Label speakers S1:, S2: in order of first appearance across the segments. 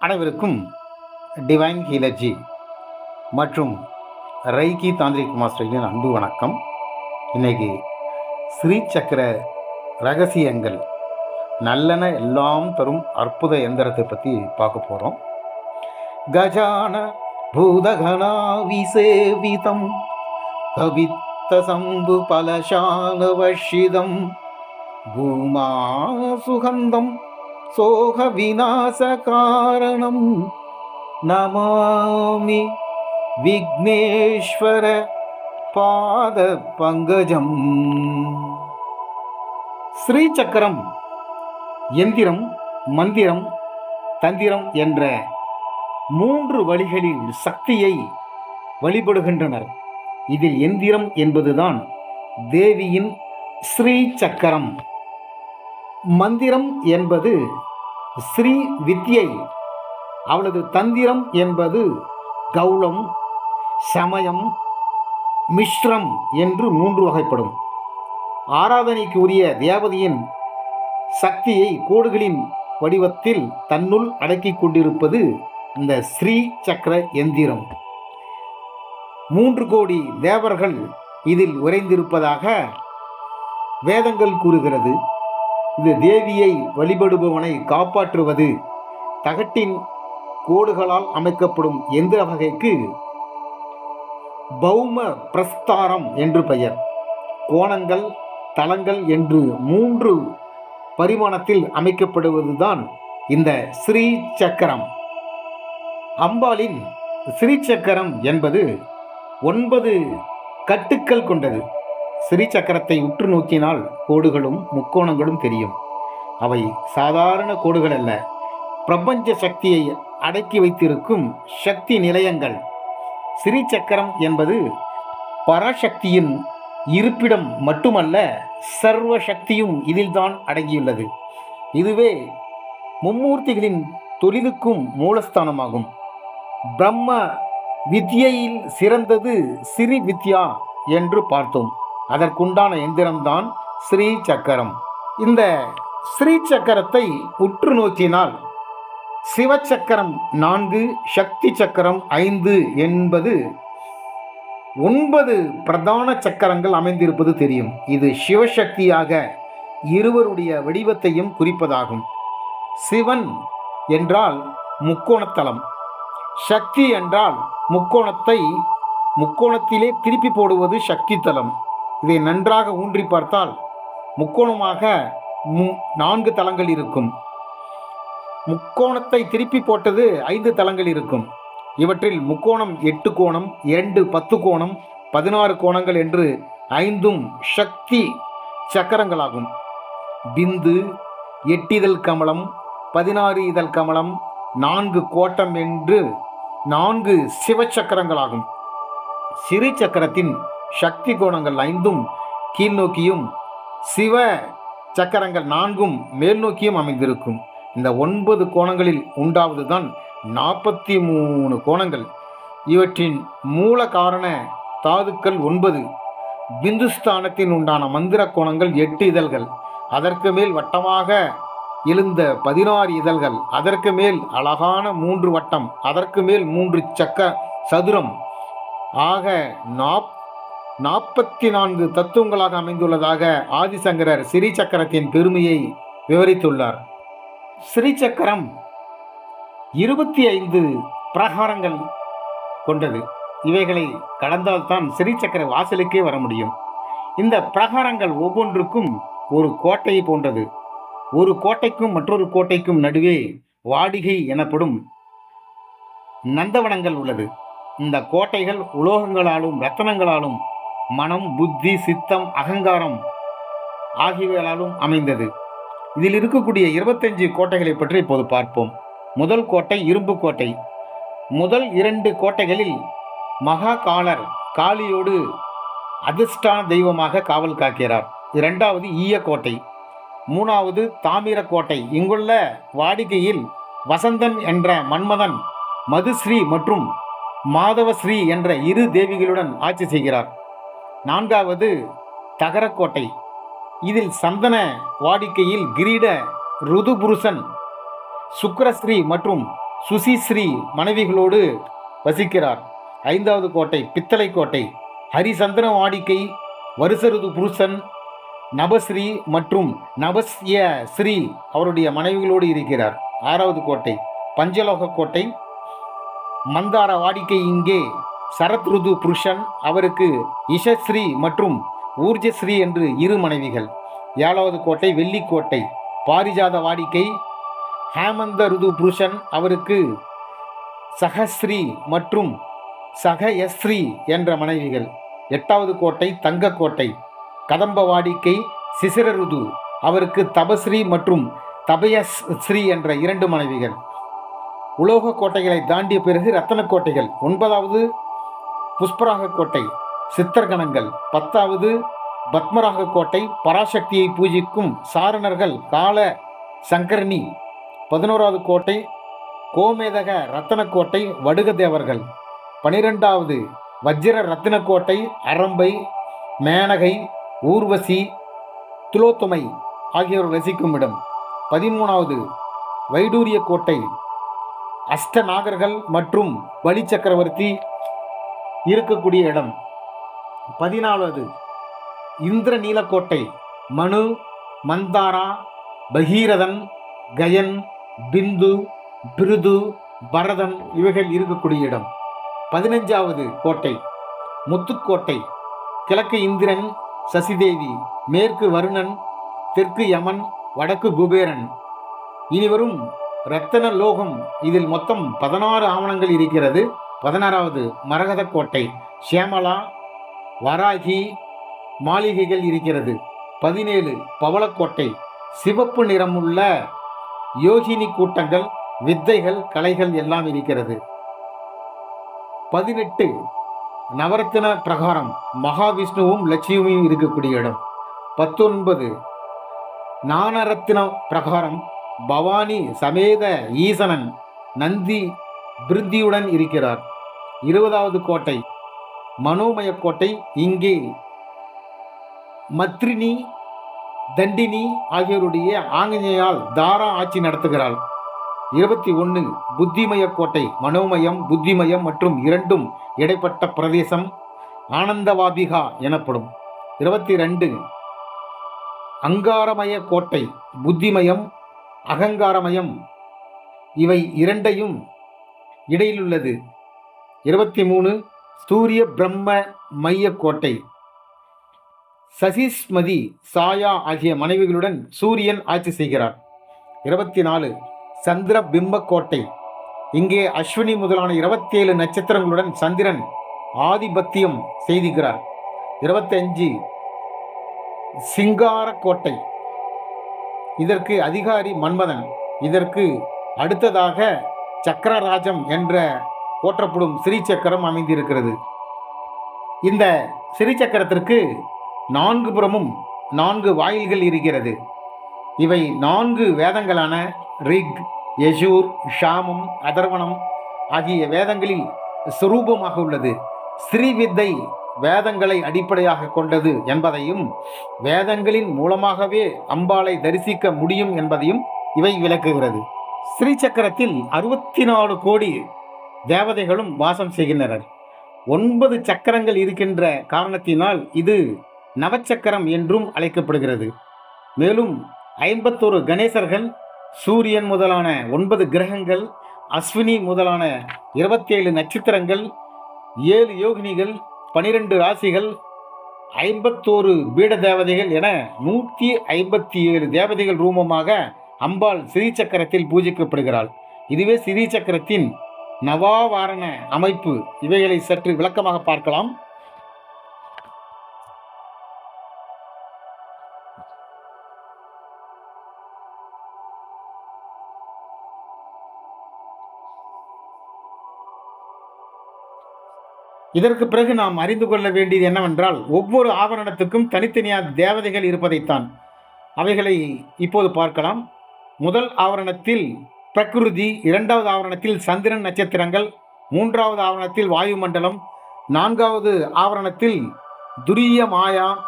S1: அனைவருக்கும் டிவைன் ஹீலர்ஜி மற்றும் ரைகி தாந்திரிக் மாஸ்டர்களின் அன்பு வணக்கம். இன்னைக்கு ஸ்ரீ சக்கர ரகசியங்கள் நல்லன எல்லாம் தரும் அற்புத எந்திரத்தை பற்றி பார்க்க போகிறோம் கஜான பூதகணாவிசேவிதம் கவித்த சம்பு பலசானவஷிதம் பூமா சுகந்தம் சோக விநாச காரணம் நமாமி விக்னேஸ்வர பாத பங்கஜம். ஸ்ரீ சக்கரம் எந்திரம் மந்திரம் தந்திரம் என்ற மூன்று வழிகளில் சக்தியை வழிபடுகின்றனர். இதில் எந்திரம் என்பதுதான் தேவியின் ஸ்ரீ சக்கரம் மந்திரம் என்பது ஸ்ரீ வித்யை. அவளது தந்திரம் என்பது கௌளம் சமயம் மிஸ்ரம் என்று மூன்று வகைப்படும். ஆராதனைக்கு உரிய தேவதையின் சக்தியை கோடுகளின் வடிவத்தில் தன்னுள் அடக்கிக் கொண்டிருப்பது இந்த ஸ்ரீ சக்கர எந்திரம். மூன்று கோடி தேவர்கள் இதில் உறைந்திருப்பதாக வேதங்கள் கூறுகிறது. இது தேவியை வழிபடுபவனை காப்பாற்றுவது. தகட்டின் கோடுகளால் அமைக்கப்படும் எந்திர வகைக்கு பௌம பிரஸ்தாரம் என்று பெயர். கோணங்கள் தளங்கள் என்று மூன்று பரிமாணத்தில் அமைக்கப்படுவதுதான் இந்த ஸ்ரீ சக்கரம் அம்பாளின் ஸ்ரீ சக்கரம் என்பது ஒன்பது கட்டுக்கள் கொண்டது. சிறிச்சக்கரத்தை உற்று நோக்கினால் கோடுகளும் முக்கோணங்களும் தெரியும். அவை சாதாரண கோடுகள் அல்ல பிரபஞ்ச சக்தியை அடக்கி வைத்திருக்கும் சக்தி நிலையங்கள். சிறிச்சக்கரம் என்பது பராசக்தியின் இருப்பிடம் மட்டுமல்ல சர்வ சக்தியும் இதில்தான் அடங்கியுள்ளது. இதுவே மும்மூர்த்திகளின் தொழிலுக்கும் மூலஸ்தானமாகும். பிரம்ம வித்யையில் சிறந்தது சிறி வித்யா என்று பார்த்தோம். அதற்குண்டான எந்திரம்தான் ஸ்ரீ சக்கரம் இந்த ஸ்ரீ சக்கரத்தை உற்று நோக்கினால் சிவச்சக்கரம் நான்கு சக்தி சக்கரம் ஐந்து என்பது ஒன்பது பிரதான சக்கரங்கள் அமைந்திருப்பது தெரியும். இது சிவசக்தியாக இருவருடைய வடிவத்தையும் குறிப்பதாகும். சிவன் என்றால் முக்கோணத்தலம். சக்தி என்றால் முக்கோணத்தை முக்கோணத்திலே திருப்பி போடுவது சக்தி தலம். இதை நன்றாக ஊன்றி பார்த்தால் முக்கோணமாக மு- நான்கு தலங்கள் இருக்கும். முக்கோணத்தை திருப்பி போட்டது ஐந்து தலங்கள் இருக்கும். இவற்றில் முக்கோணம் எட்டு கோணம் இரண்டு பத்து கோணம் பதினாறு கோணங்கள் என்று ஐந்தும் சக்தி சக்கரங்களாகும். பிந்து எட்டிதழ் கமலம் பதினாறு இதழ் கமலம் நான்கு கோட்டம் என்று நான்கு சிவச்சக்கரங்களாகும். சிறு சக்கரத்தின் சக்தி கோணங்கள் ஐந்தும் கீழ்நோக்கியும் சிவ சக்கரங்கள் நான்கும் மேல் நோக்கியும் அமைந்திருக்கும். இந்த ஒன்பது கோணங்களில் உண்டாவதுதான் நாற்பத்தி மூணு கோணங்கள். இவற்றின் மூல காரண தாதுக்கள் ஒன்பது. பிந்துஸ்தானத்தின் உண்டான மந்திர கோணங்கள் எட்டு இதழ்கள். அதற்கு மேல் வட்டமாக எழுந்த பதினாறு இதழ்கள். அதற்கு மேல் அழகான மூன்று வட்டம். அதற்கு மேல் மூன்று சக்க சதுரம். ஆக நாப் நாற்பத்தி நான்கு தத்துவங்களாக அமைந்துள்ளதாக ஆதிசங்கரர் ஸ்ரீ சக்கரத்தின் பெருமையை விவரித்துள்ளார். ஸ்ரீ சக்கரம் இருபத்தி ஐந்து பிரகாரங்கள் கொண்டது. இவைகளை கடந்தால்தான் ஸ்ரீ சக்கர வாசலுக்கே வர முடியும். இந்த பிரகாரங்கள் ஒவ்வொன்றுக்கும் ஒரு கோட்டை போன்றது. ஒரு கோட்டைக்கும் மற்றொரு கோட்டைக்கும் நடுவே வாடிகை எனப்படும் நந்தவனங்கள் உள்ளது. இந்த கோட்டைகள் உலோகங்களாலும் ரத்தனங்களாலும் மனம் புத்தி சித்தம் அகங்காரம் ஆகியவைகளாலும் அமைந்தது. இதில் இருக்கக்கூடிய இருபத்தஞ்சு கோட்டைகளை பற்றி இப்போது பார்ப்போம். முதல் கோட்டை இரும்பு கோட்டை. முதல் இரண்டு கோட்டைகளில் மகா காலர் காளியோடு அதிர்ஷ்டான தெய்வமாக காவல் காக்கிறார். இரண்டாவது ஈய கோட்டை. மூணாவது தாமிர கோட்டை. இங்குள்ள வாடிக்கையில் வசந்தன் என்ற மன்மதன் மதுஸ்ரீ மற்றும் மாதவஸ்ரீ என்ற இரு தேவிகளுடன் ஆட்சி செய்கிறார். நான்காவது தகரக்கோட்டை. இதில் சந்தன வாடிக்கையில் கிரீட ருதுபுருஷன் சுக்ரஸ்ரீ மற்றும் சுசிஸ்ரீ மனைவிகளோடு வசிக்கிறார். ஐந்தாவது கோட்டை பித்தளை கோட்டை. ஹரிசந்திர வாடிக்கை வருசருது புருஷன் நபஸ்ரீ மற்றும் நபஸ்ய ஸ்ரீ அவருடைய மனைவிகளோடு இருக்கிறார். ஆறாவது கோட்டை பஞ்சலோக கோட்டை. மந்தார வாடிக்கை இங்கே சரத் ருது புருஷன் அவருக்கு இஷஸ்ரீ மற்றும் ஊர்ஜஸ்ரீ என்று இரு மனைவிகள். ஏழாவது கோட்டை வெள்ளிக்கோட்டை. பாரிஜாத வாடிக்கை ஹேமந்த ருது புருஷன் அவருக்கு சகஸ்ரீ மற்றும் சகயஸ்ரீ என்ற மனைவிகள். எட்டாவது கோட்டை தங்கக்கோட்டை. கதம்ப வாடிக்கை சிசிரருது அவருக்கு தபஸ்ரீ மற்றும் தபயஸ் ஸ்ரீ என்ற இரண்டு மனைவிகள். உலோக கோட்டைகளை தாண்டிய பிறகு ரத்தன கோட்டைகள். ஒன்பதாவது புஷ்பராக கோட்டை சித்தர்கணங்கள். பத்தாவது பத்மராக கோட்டை பராசக்தியை பூஜிக்கும் சாரணர்கள் கால சங்கரணி. பதினோராவது கோட்டை கோமேதக ரத்தனக்கோட்டை வடுக தேவர்கள் பனிரெண்டாவது வஜ்ர ரத்தினக்கோட்டை அரம்பை மேனகை ஊர்வசி துலோத்துமை ஆகியோர் வசிக்கும் இடம். பதிமூணாவது வைடூரிய கோட்டை அஷ்டநாகர்கள் மற்றும் பலி சக்கரவர்த்தி இருக்கக்கூடிய இடம். பதினாலாவது இந்திரநீலக்கோட்டை மனு மந்தாரா பகீரதன் கயன் பிந்து பிருது பரதன் இவைகள் இருக்கக்கூடிய இடம். பதினஞ்சாவது கோட்டை முத்துக்கோட்டை கிழக்கு இந்திரன் சசிதேவி மேற்கு வருணன் தெற்கு யமன் வடக்கு குபேரன். இனிவரும் ரத்தன லோகம் இதில் மொத்தம் பதினாறு ஆவணங்கள் இருக்கிறது. பதினாறாவது மரகத கோட்டை ஷியாமலா வராகி மாளிகைகள் இருக்கிறது. பதினேழு பவளக்கோட்டை. சிவப்பு நிறமுள்ள யோகினி கூட்டங்கள் வித்தைகள் கலைகள் எல்லாம் இருக்கிறது. பதினெட்டு நவரத்தின பிரகாரம். மகாவிஷ்ணுவும் லட்சுமியும் இருக்கக்கூடிய இடம். பத்தொன்பது நானரத்தின பிரகாரம். பவானி சமேத ஈசனன் நந்தி பிருத்தியுடன் இருக்கிறார். இருபதாவது கோட்டை மனோமய கோட்டை இங்கே. மத்ரினி தண்டினி ஆகியோருடைய ஆங்கினேயால் தாரா ஆட்சி நடத்துகிறாள். இருபத்தி ஒன்று புத்திமய கோட்டை மனோமயம் புத்திமயம் மற்றும் இரண்டும் இடைப்பட்ட பிரதேசம் ஆனந்தவாபிகா எனப்படும். இருபத்தி ரெண்டு அங்காரமய கோட்டை புத்திமயம் அகங்காரமயம் இவை இரண்டையும் இடையிலுள்ளது. இருபத்தி மூணு சூரிய பிரம்ம மைய கோட்டை. சசிஸ்மதி சாயா ஆகிய மனைவிகளுடன் சூரியன் ஆட்சி செய்கிறார். இருபத்தி நாலு சந்திர பிம்ப கோட்டை. இங்கே அஸ்வினி முதலான இருபத்தேழு நட்சத்திரங்களுடன் சந்திரன் ஆதிபத்தியம் செய்திருக்கிறார். இருபத்தஞ்சு சிங்கார கோட்டை. இதற்கு அதிகாரி மன்மதன். இதற்கு அடுத்ததாக சக்கரராஜம் என்ற போற்றப்படும் ஸ்ரீ சக்கரம் அமைந்திருக்கிறது. இந்த ஸ்ரீ சக்கரத்திற்கு நான்கு புறமும் நான்கு வாயில்கள் இருக்கிறது. இவை நான்கு வேதங்களான ரிக் யஜூர் ஷாமம் அதர்வணம் ஆகிய வேதங்களில் சுரூபமாக உள்ளது. ஸ்ரீவித்தை வேதங்களை அடிப்படையாக கொண்டது என்பதையும் வேதங்களின் மூலமாகவே அம்பாளை தரிசிக்க முடியும் என்பதையும் இவை விளக்குகிறது. ஸ்ரீ சக்கரத்தில் அறுபத்தி நாலு கோடி தேவதைகளும் வாசம் செய்கின்றனர். ஒன்பது சக்கரங்கள் இருக்கின்ற காரணத்தினால் இது நவச்சக்கரம் என்றும் அழைக்கப்படுகிறது. மேலும் ஐம்பத்தோரு கணேசர்கள் சூரியன் முதலான ஒன்பது கிரகங்கள் அஸ்வினி முதலான இருபத்தேழு நட்சத்திரங்கள் ஏழு யோகினிகள் பனிரெண்டு ராசிகள் ஐம்பத்தோரு பீட தேவதைகள் என நூற்றி ஐம்பத்தி ஏழு தேவதைகள் ரூபமாக அம்பாள் சிறீ சக்கரத்தில் பூஜிக்கப்படுகிறாள். இதுவே சிறீ சக்கரத்தின் நவாவாரண அமைப்பு. இவைகளை சற்று விளக்கமாக பார்க்கலாம். இதற்கு பிறகு நாம் அறிந்து கொள்ள வேண்டியது என்னவென்றால் ஒவ்வொரு ஆவரணத்துக்கும் தனித்தனியாக தேவதைகள் இருப்பதைத்தான். அவைகளை இப்போது பார்க்கலாம். முதல் ஆவரணத்தில் பிரகிருதி இரண்டாவது ஆவரணத்தில் சந்திரன் நட்சத்திரங்கள் மூன்றாவது ஆவரணத்தில் வாயுமண்டலம் நான்காவது ஆவரணத்தில் துரிய மாயா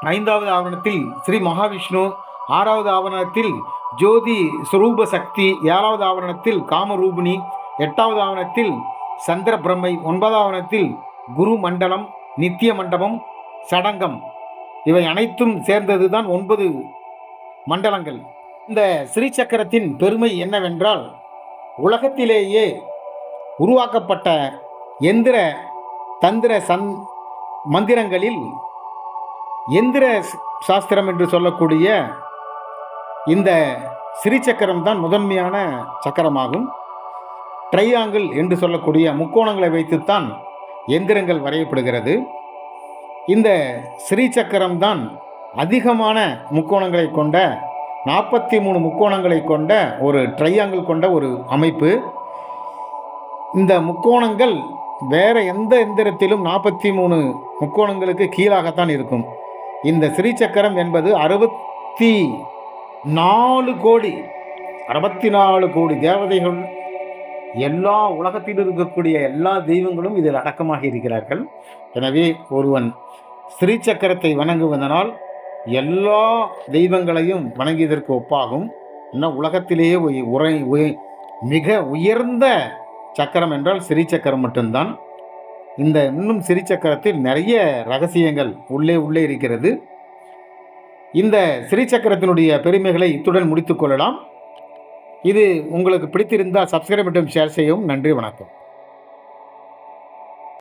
S1: ஐந்தாவது ஆவரணத்தில் ஸ்ரீ மகாவிஷ்ணு ஆறாவது ஆவரணத்தில் ஜோதி சுரூப சக்தி ஏழாவது ஆவரணத்தில் காமரூபிணி எட்டாவது ஆவணத்தில் சந்திர பிரம்மை ஒன்பதாவது குரு மண்டலம் நித்திய மண்டபம் சடங்கம். இவை அனைத்தும் சேர்ந்தது தான் ஒன்பது மண்டலங்கள். இந்த ஸ்ரீ சக்கரத்தின் பெருமை என்னவென்றால் உலகத்திலேயே உருவாக்கப்பட்ட எந்திர தந்திர சந் மந்திரங்களில் எந்திர சாஸ்திரம் என்று சொல்லக்கூடிய இந்த ஸ்ரீ சக்கரம் தான் முதன்மையான சக்கரமாகும். ட்ரையாங்கிள் என்று சொல்லக்கூடிய முக்கோணங்களை வைத்துத்தான் எந்திரங்கள் வரையப்படுகிறது. இந்த ஸ்ரீ சக்கரம் தான் அதிகமான முக்கோணங்களை கொண்ட நாற்பத்தி மூணு முக்கோணங்களை கொண்ட ஒரு ட்ரையாங்கிள் கொண்ட ஒரு அமைப்பு. இந்த முக்கோணங்கள் வேறு எந்த எந்திரத்திலும் நாற்பத்தி மூணு முக்கோணங்களுக்கு கீழாகத்தான் இருக்கும். இந்த ஸ்ரீ சக்கரம் என்பது அறுபத்தி நாலு கோடி அறுபத்தி நாலு கோடி தேவதைகள் எல்லா உலகத்தில் இருக்கக்கூடிய எல்லா தெய்வங்களும் இதில் அடக்கமாக இருக்கிறார்கள். எனவே ஒருவன் ஸ்ரீ சக்கரத்தை வணங்குவதனால் எல்லா தெய்வங்களையும் வணங்கியதற்கு ஒப்பாகும். இன்னும் உலகத்திலேயே உரை மிக உயர்ந்த சக்கரம் என்றால் சிறி சக்கரம் மட்டும்தான். இந்த இன்னும் சிறி சக்கரத்தில் நிறைய ரகசியங்கள் உள்ளே உள்ளே இருக்கிறது. இந்த சிறி சக்கரத்தினுடைய பெருமைகளை இத்துடன் முடித்துக் கொள்ளலாம். இது உங்களுக்கு பிடித்திருந்தால் சப்ஸ்கிரைப் மற்றும் ஷேர் செய்யவும் நன்றி வணக்கம்.